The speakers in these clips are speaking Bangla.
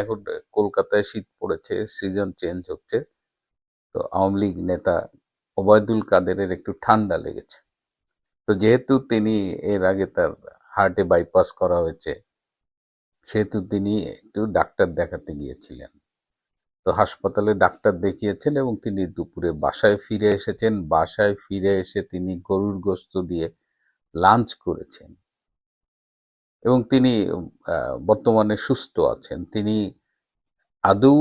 এখন কলকাতায় শীত পড়েছে সিজন চেঞ্জ হচ্ছে, তো আওয়ামী লীগ নেতা ওবায়দুল কাদেরের একটু ঠান্ডা লেগেছে। তো যেহেতু তিনি এর আগে তার হার্টে বাইপাস করা হয়েছে, সেহেতু তিনি একটু ডাক্তার দেখাতে গিয়েছিলেন। তো হাসপাতালে ডাক্তার দেখিয়েছেন এবং তিনি দুপুরে বাসায় ফিরে এসেছেন। বাসায় ফিরে এসে তিনি গরুর গোস্ত দিয়ে লাঞ্চ করেছেন। এবং তিনি বর্তমানে সুস্থ আছেন। তিনি আদৌ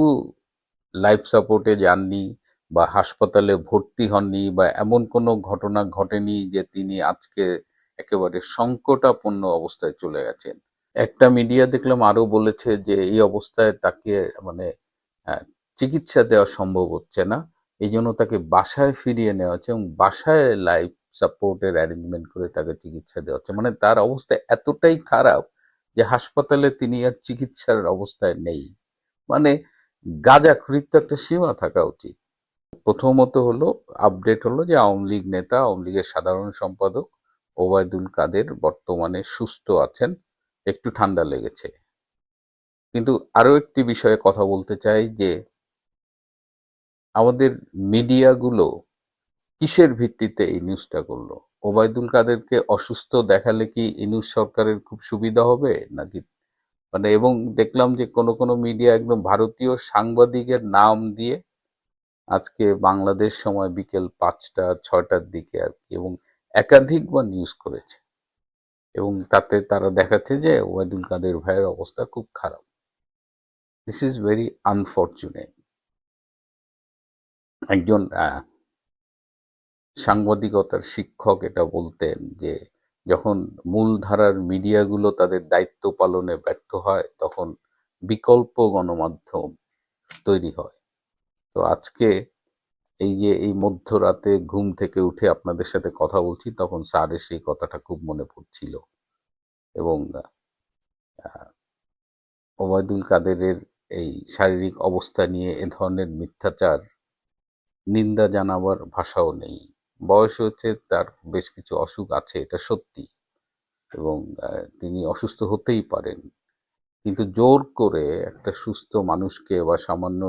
লাইফ সাপোর্টে যাননি বা হাসপাতালে ভর্তি হননি বা এমন কোনো ঘটনা ঘটেনি যে তিনি আজকে একেবারে সংকটাপন্ন অবস্থায় চলে গেছেন। একটা মিডিয়া দেখলাম আরও বলেছে যে এই অবস্থায় তাকে মানে চিকিৎসা দেওয়া সম্ভব হচ্ছে না। এই জন্য তাকে বাসায় ফিরিয়ে নেওয়া হচ্ছে এবং বাসায় লাইফ সাপোর্টের অ্যারেঞ্জমেন্ট করে তাকে চিকিৎসা দেওয়া হচ্ছে। মানে তার অবস্থা এতটাই খারাপ যে হাসপাতালে তিনি আর চিকিৎসার অবস্থায় নেই। মানে গাঁজাখুরির তো একটা সীমা থাকা উচিত। প্রথমত হলো আপডেট হলো যে আওয়ামী লীগ নেতা, আওয়ামী লীগের সাধারণ সম্পাদক ওবায়দুল কাদের বর্তমানে সুস্থ আছেন, একটু ঠান্ডা লেগেছে। কিন্তু আরও একটি বিষয়ে কথা বলতে চাই যে, আমাদের মিডিয়াগুলো কিসের ভিত্তিতে এই নিউজটা করল? ওবায়দুল কাদেরকে অসুস্থ দেখালে কি ইনুস সরকারের খুব সুবিধা হবে? নাকি মানে এবং দেখলাম যে কোনো কোনো মিডিয়া একদম ভারতীয় সাংবাদিকের নাম দিয়ে আজকে বাংলাদেশ সময় বিকেল পাঁচটা, ছয়টার দিকে আর কি, এবং একাধিকবার নিউজ করেছে। এবং তাতে তারা দেখাচ্ছে যে ওবায়দুল কাদের ভাইয়ের অবস্থা খুব খারাপ। দিস ইজ ভেরি আনফর্চুনেট একজন সাংবাদিকতার শিক্ষক এটা বলতেন যে, যখন মূলধারার মিডিয়াগুলো তাদের দায়িত্ব পালনে ব্যর্থ হয়, তখন বিকল্প গণমাধ্যম তৈরি হয়। তো আজকে এই যে, এই মধ্যরাতে ঘুম থেকে উঠে আপনাদের সাথে কথা বলছি, তখন স্যারের সেই কথাটা খুব মনে পড়ছিল। এবং ওবায়দুল কাদেরের এই শারীরিক অবস্থা নিয়ে এ ধরনের মিথ্যাচার, নিন্দা জানাবার ভাষাও নেই। বয়স হচ্ছে তার বেশ কিছু অসুখ আছে, এটা সত্যি। এবং তিনি অসুস্থ হতেই পারেন। কিন্তু জোর করে একটা সুস্থ মানুষকে বা সামান্য